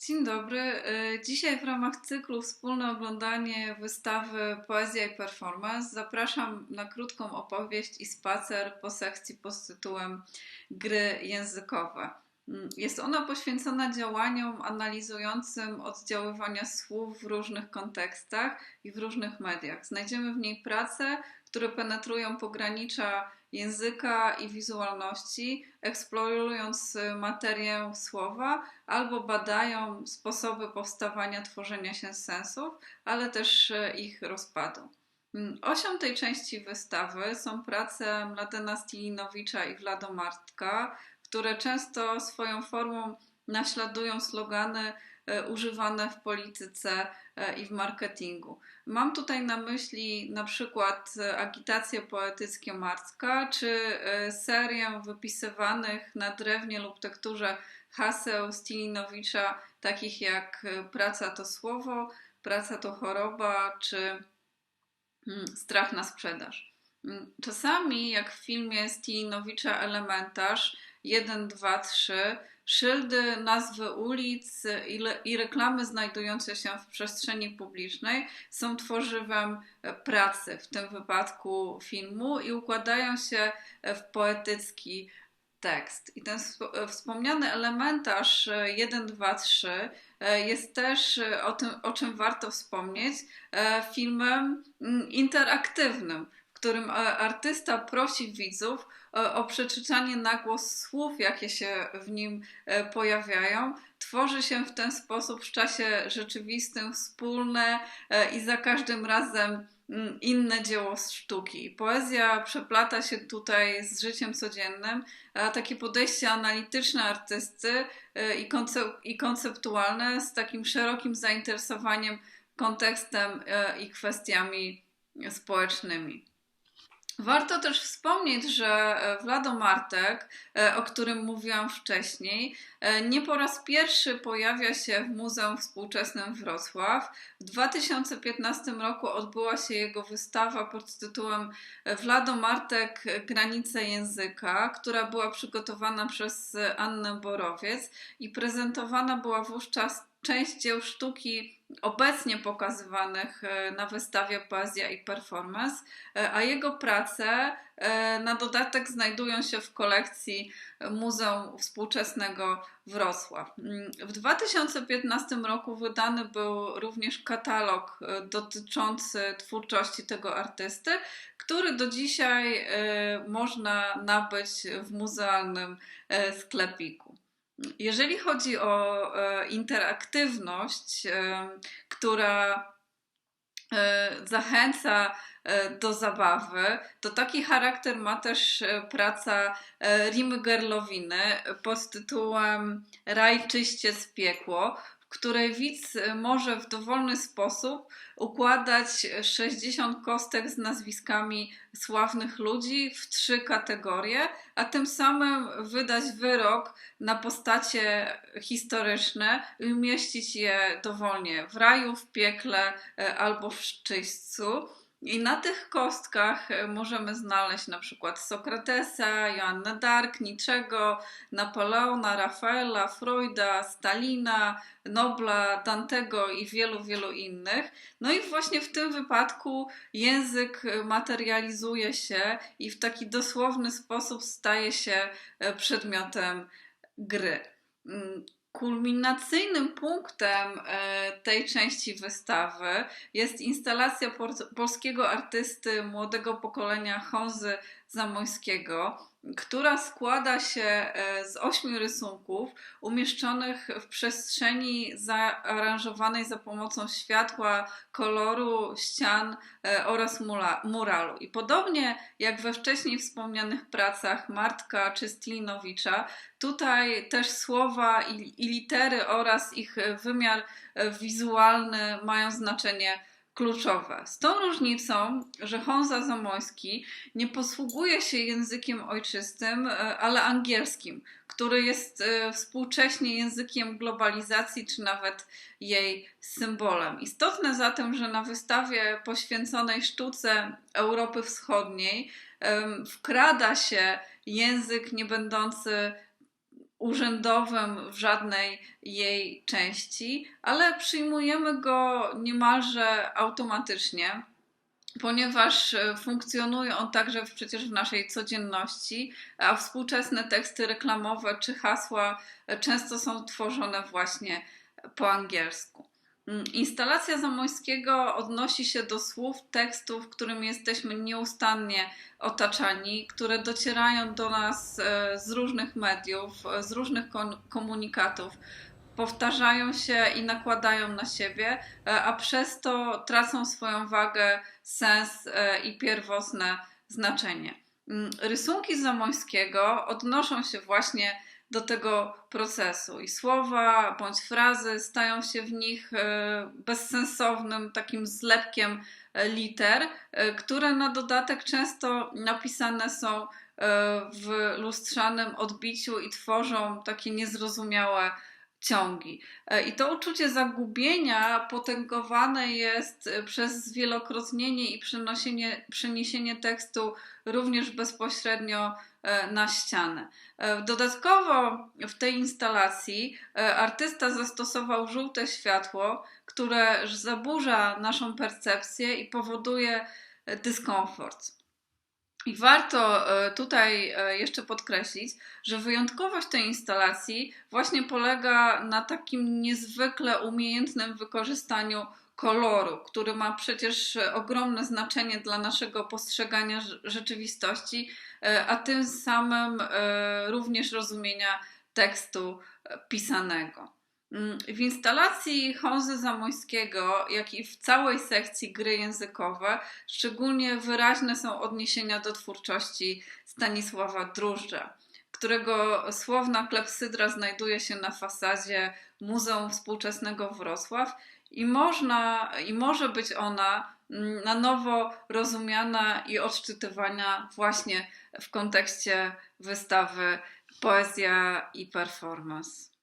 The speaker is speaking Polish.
Dzień dobry. E, Dzisiaj w ramach cyklu Wspólne oglądanie wystawy Poezja i Performance zapraszam na krótką opowieść i spacer po sekcji pod tytułem Gry językowe. Mm, Jest ona poświęcona działaniom analizującym oddziaływania słów w różnych kontekstach i w różnych mediach. Znajdziemy w niej prace, które penetrują pogranicza języka i wizualności, eksplorując materię słowa, albo badają sposoby powstawania, tworzenia się sensów, ale też y, ich rozpadu. Mm, Osią tej części wystawy są prace Mladena Stilinowicza i Wladomartka, które często swoją formą naśladują slogany e, używane w polityce e, i w marketingu. Mam tutaj na myśli na przykład e, agitację poetyckie Marcka, czy e, serię wypisywanych na drewnie lub tekturze haseł Stilinowicza, takich jak e, praca to słowo, praca to choroba, czy mm, strach na sprzedaż. Mm, Czasami, jak w filmie Stilinowicza Elementarz 1, 2, 3, szyldy, nazwy ulic i, reklamy znajdujące się w przestrzeni publicznej są tworzywem e, pracy, w tym wypadku filmu, i układają się e, w poetycki tekst. I ten e, wspomniany elementarz e, 1, 2, 3 e, jest też o tym, o czym warto wspomnieć, filmem mm, interaktywnym, którym e, artysta prosi widzów e, o przeczytanie na głos słów, jakie się w nim e, pojawiają. Tworzy się w ten sposób w czasie rzeczywistym wspólne i za każdym razem mm, inne dzieło sztuki. Poezja przeplata się tutaj z życiem codziennym, a takie podejście analityczne artysty i, i konceptualne z takim szerokim zainteresowaniem kontekstem i kwestiami społecznymi. Warto też wspomnieć, że e, Vlado Martek, e, o którym mówiłam wcześniej, e, nie po raz pierwszy pojawia się w Muzeum Współczesnym Wrocław. W 2015 roku odbyła się jego wystawa pod tytułem Vlado Martek Granice języka, która była przygotowana przez Annę Borowiec i prezentowana była wówczas część dzieł sztuki obecnie pokazywanych e, na wystawie Poezja i Performance, e, a jego prace e, na dodatek znajdują się w kolekcji Muzeum Współczesnego Wrocław. Mm, W 2015 roku wydany był również katalog dotyczący twórczości tego artysty, który do dzisiaj można nabyć w muzealnym sklepiku. Jeżeli chodzi o e, interaktywność, e, która e, zachęca do zabawy, to taki charakter ma też praca Rimy Gerlowiny pod tytułem Raj czyście z piekło, w której widz e, może w dowolny sposób układać 60 kostek z nazwiskami sławnych ludzi w trzy kategorie, a tym samym wydać wyrok na postacie historyczne i umieścić je dowolnie w raju, w piekle e, albo w czyśćcu. I na tych kostkach e, możemy znaleźć na przykład Sokratesa, Joannę Dark, Niczego, Napoleona, Rafaela, Freuda, Stalina, Nobla, Dantego i wielu, wielu innych. No i właśnie w tym wypadku język materializuje się i w taki dosłowny sposób staje się e, przedmiotem gry. Kulminacyjnym punktem e, tej części wystawy jest instalacja polskiego artysty młodego pokolenia Honzy Zamoyskiego, która składa się e, z ośmiu rysunków umieszczonych w przestrzeni zaaranżowanej za pomocą światła, koloru, ścian e, oraz muralu. I podobnie jak we wcześniej wspomnianych pracach Martka czy Stilinowicza, tutaj też słowa i, i litery oraz ich wymiar e, wizualny mają znaczenie kluczowe. Z tą różnicą, że Honza Zamoyski nie posługuje się językiem ojczystym, e, ale angielskim, który jest e, współcześnie językiem globalizacji, czy nawet jej symbolem. Istotne zatem, że na wystawie poświęconej sztuce Europy Wschodniej wkrada się język nie będący urzędowym w żadnej jej części, ale przyjmujemy go niemalże automatycznie, ponieważ e, funkcjonuje on także przecież w naszej codzienności, a współczesne teksty reklamowe czy hasła e, często są tworzone właśnie po angielsku. Mm, Instalacja Zamoyskiego odnosi się do słów, tekstów, którymi jesteśmy nieustannie otaczani, które docierają do nas e, z różnych mediów, e, z różnych komunikatów, powtarzają się i nakładają na siebie, e, a przez to tracą swoją wagę, sens i pierwotne znaczenie. Mm, Rysunki Zamoyskiego odnoszą się właśnie do tego procesu. I słowa bądź frazy stają się w nich e, bezsensownym takim zlepkiem e, liter, e, które na dodatek często napisane są w lustrzanym odbiciu i tworzą takie niezrozumiałe ciągi. E, I to uczucie zagubienia potęgowane jest e, przez zwielokrotnienie i przeniesienie, tekstu również bezpośrednio e, na ścianę. Dodatkowo w tej instalacji artysta zastosował żółte światło, które zaburza naszą percepcję i powoduje dyskomfort. I warto e, tutaj e, jeszcze podkreślić, że wyjątkowość tej instalacji właśnie polega na takim niezwykle umiejętnym wykorzystaniu koloru, który ma przecież ogromne znaczenie dla naszego postrzegania rze- rzeczywistości, e, a tym samym e, również rozumienia tekstu e, pisanego. Mm, W instalacji Honzy Zamoyskiego, jak i w całej sekcji gry językowe, szczególnie wyraźne są odniesienia do twórczości Stanisława Drużdża, którego słowna klepsydra znajduje się na fasadzie Muzeum Współczesnego Wrocław i można i może być ona mm, na nowo rozumiana i odczytywana właśnie w kontekście wystawy Poezja i Performance.